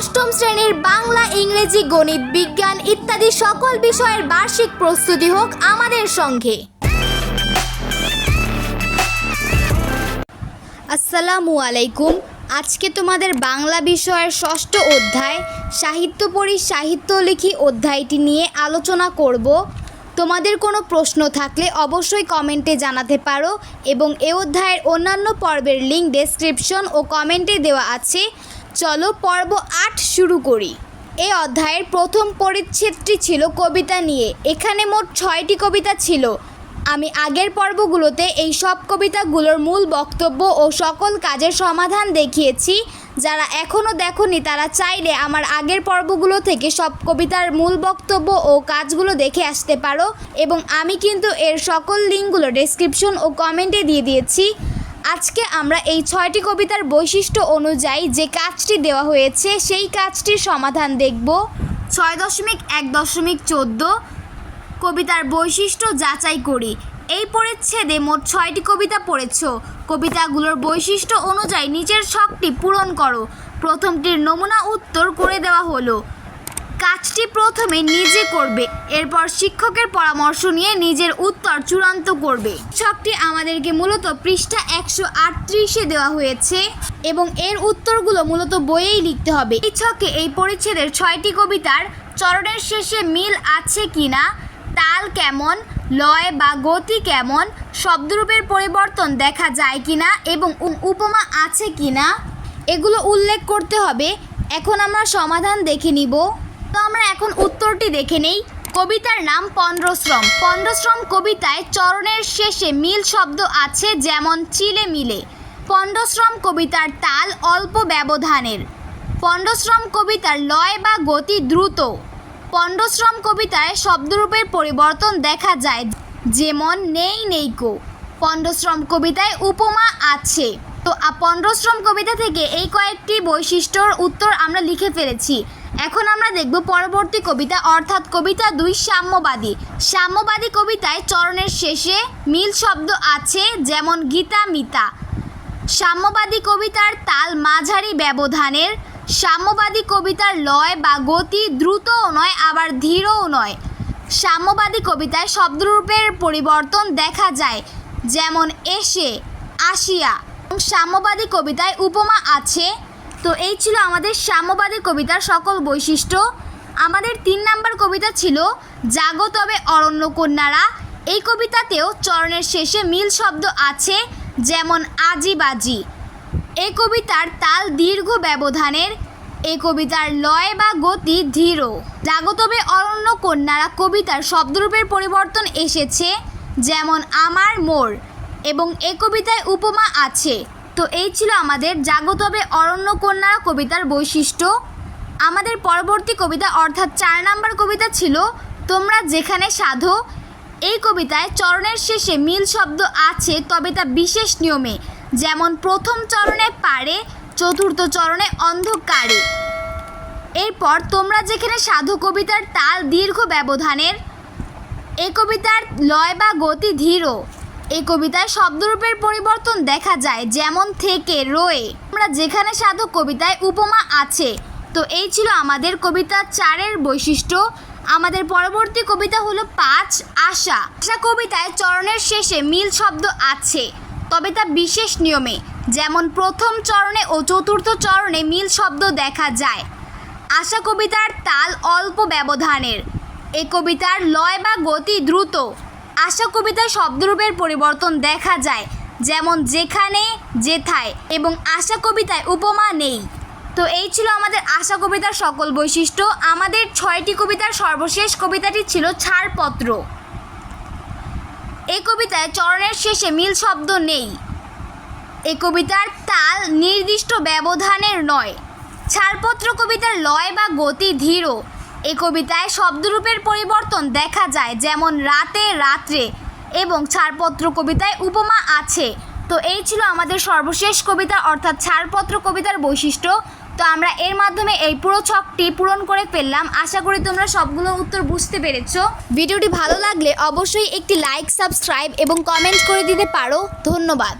অষ্টম শ্রেণির বাংলা, ইংরেজি, গণিত, বিজ্ঞান ইত্যাদি সকল বিষয়ের বার্ষিক প্রস্তুতি হোক আমাদের সঙ্গে। আসসালামু আলাইকুম। আজকে তোমাদের বাংলা বিষয়ের ষষ্ঠ অধ্যায় সাহিত্য পড়ি সাহিত্য লিখি অধ্যায়টি নিয়ে আলোচনা করব। তোমাদের কোনো প্রশ্ন থাকলে অবশ্যই কমেন্টে জানাতে পারো এবং এ অধ্যায়ের অন্যান্য পর্বের লিঙ্ক ডেসক্রিপশন ও কমেন্টে দেওয়া আছে। চলো পর্ব আট শুরু করি। এই অধ্যায়ের প্রথম পরিচ্ছেদটি ছিল কবিতা নিয়ে। এখানে মোট ছয়টি কবিতা ছিল। আমি আগের পর্বগুলোতে এই সব কবিতাগুলোর মূল বক্তব্য ও সকল কাজের সমাধান দেখিয়েছি। যারা এখনও দেখোনি, তারা চাইলে আমার আগের পর্বগুলো থেকে সব কবিতার মূল বক্তব্য ও কাজগুলো দেখে আসতে পারো। এবং আমি কিন্তু এর সকল লিঙ্কগুলো ডেসক্রিপশন ও কমেন্টে দিয়ে দিয়েছি। আজকে আমরা এই ছয়টি কবিতার বৈশিষ্ট্য অনুযায়ী যে কাজটি দেওয়া হয়েছে, সেই কাজটির সমাধান দেখব। ছয় দশমিক এক দশমিক চোদ্দ কবিতার বৈশিষ্ট্য যাচাই করি। এই পরিচ্ছেদে মোট ছয়টি কবিতা পড়েছ। কবিতাগুলোর বৈশিষ্ট্য অনুযায়ী নিচের শখটি পূরণ করো। প্রথমটির নমুনা উত্তর করে দেওয়া হলো। কাজটি প্রথমে নিজে করবে, এরপর শিক্ষকের পরামর্শ নিয়ে নিজের উত্তর চূড়ান্ত করবে। ছকটি আমাদেরকে মূলত পৃষ্ঠা একশো আটত্রিশে দেওয়া হয়েছে এবং এর উত্তরগুলো মূলত বইয়েই লিখতে হবে। এই ছকে এই পরিচ্ছেদের ছয়টি কবিতার চরণের শেষে মিল আছে কি না তাল কেমন, লয় বা গতি কেমন, শব্দরূপের পরিবর্তন দেখা যায় কি না এবং উপমা আছে কি না এগুলো উল্লেখ করতে হবে। এখন আমরা সমাধান দেখে নিব। তো আমরা এখন উত্তরটি দেখে নেই। কবিতার নাম পন্দ্রশ্রম। পন্দ্রশ্রম কবিতায় চরণের শেষে মিল শব্দ আছে যেমন চিলে মিলে। পন্ডশ্রম কবিতার তাল অল্প ব্যবধানের। পন্ডশ্রম কবিতার লয় বা গতি দ্রুত। পণ্ডশ্রম কবিতায় শব্দরূপের পরিবর্তন দেখা যায়। যেমন, নেই নেইকো পণ্ডশ্রম কবিতায় উপমা আছে। তো পণ্ডশ্রম কবিতা থেকে এই কয়েকটি বৈশিষ্ট্যর উত্তর আমরা লিখে ফেলেছি। এখন আমরা দেখব পরবর্তী কবিতা, অর্থাৎ কবিতা দুই সাম্যবাদী। সাম্যবাদী কবিতায় চরণের শেষে মিল শব্দ আছে যেমন গীতা মিতা। সাম্যবাদী কবিতার তাল মাঝারি ব্যবধানের, সাম্যবাদী কবিতার লয় বা গতি দ্রুতও নয়, আবার ধীরও নয়। সাম্যবাদী কবিতায় শব্দরূপের পরিবর্তন দেখা যায়, যেমন এসে, আসিয়া। সাম্যবাদী কবিতায় উপমা আছে তো এই ছিল আমাদের সাম্যবাদী কবিতার সকল বৈশিষ্ট্য। আমাদের তিন নাম্বার কবিতা ছিল, জাগো তবে অরণ্য কন্যারা এই কবিতাতেও চরণের শেষে মিল শব্দ আছে, যেমন আজি বাজি এই কবিতার তাল দীর্ঘ ব্যবধানের, এই কবিতার লয় বা গতি ধীর। জাগতবে অরণ্য কন্যারা কবিতার শব্দরূপের পরিবর্তন এসেছে, যেমন আমার মোর এবং এ কবিতায় উপমা আছে তো এই ছিল আমাদের জাগতবে অরণ্য কন্যারা কবিতার বৈশিষ্ট্য। আমাদের পরবর্তী কবিতা অর্থাৎ চার নাম্বার কবিতা ছিল, তোমরা যেখানে সাধো। এই কবিতায় চরণের শেষে মিল শব্দ আছে, তবে তা বিশেষ নিয়মে। যেমন, প্রথম চরণে পারে, চতুর্থ চরণে অন্ধকারে। এরপর, তোমরা যেখানে সাধু কবিতার তাল দীর্ঘ ব্যবধানের। এই কবিতার লয় বা গতি ধীর এই কবিতায় শব্দরূপের পরিবর্তন দেখা যায়, যেমন থেকে, রয়ে। আমরা যেখানে সাধু কবিতায় উপমা আছে, তো এই ছিল আমাদের কবিতা চারের বৈশিষ্ট্য। আমাদের পরবর্তী কবিতা হলো পাঁচ আশা। আশা কবিতায় চরণের শেষে মিল শব্দ আছে, তবে তা বিশেষ নিয়মে। যেমন প্রথম চরণে ও চতুর্থ চরণে মিল শব্দ দেখা যায়। আশা কবিতার তাল অল্প ব্যবধানের। এ কবিতার লয় বা গতি দ্রুত। আশা কবিতায় শব্দরূপের পরিবর্তন দেখা যায়, যেমন যেখানে, যেথায়, এবং আশা কবিতায় উপমা নেই। তো এই ছিল আমাদের আশা কবিতার সকল বৈশিষ্ট্য। আমাদের ছয়টি কবিতার সর্বশেষ কবিতাটি ছিল ছাড়পত্র। এই কবিতায় চরণের শেষে মিল শব্দ নেই। এই কবিতার তাল নির্দিষ্ট ব্যবধানের নয়। ছাড়পত্র কবিতার লয় বা গতি ধীর। এই কবিতায় শব্দরূপের পরিবর্তন দেখা যায়, যেমন রাতে রাত্রে এবং ছাড়পত্র কবিতায় উপমা আছে। তো এই ছিল আমাদের সর্বশেষ কবিতা, অর্থাৎ ছাড়পত্র কবিতার বৈশিষ্ট্য। তো আমরা এর মাধ্যমে এই পুরো ছকটি পূরণ করে ফেললাম। আশা করি তোমরা সবগুলো উত্তর বুঝতে পেরেছ। ভিডিওটি ভালো লাগলে অবশ্যই একটি লাইক, সাবস্ক্রাইব এবং কমেন্ট করে দিতে পারো। ধন্যবাদ।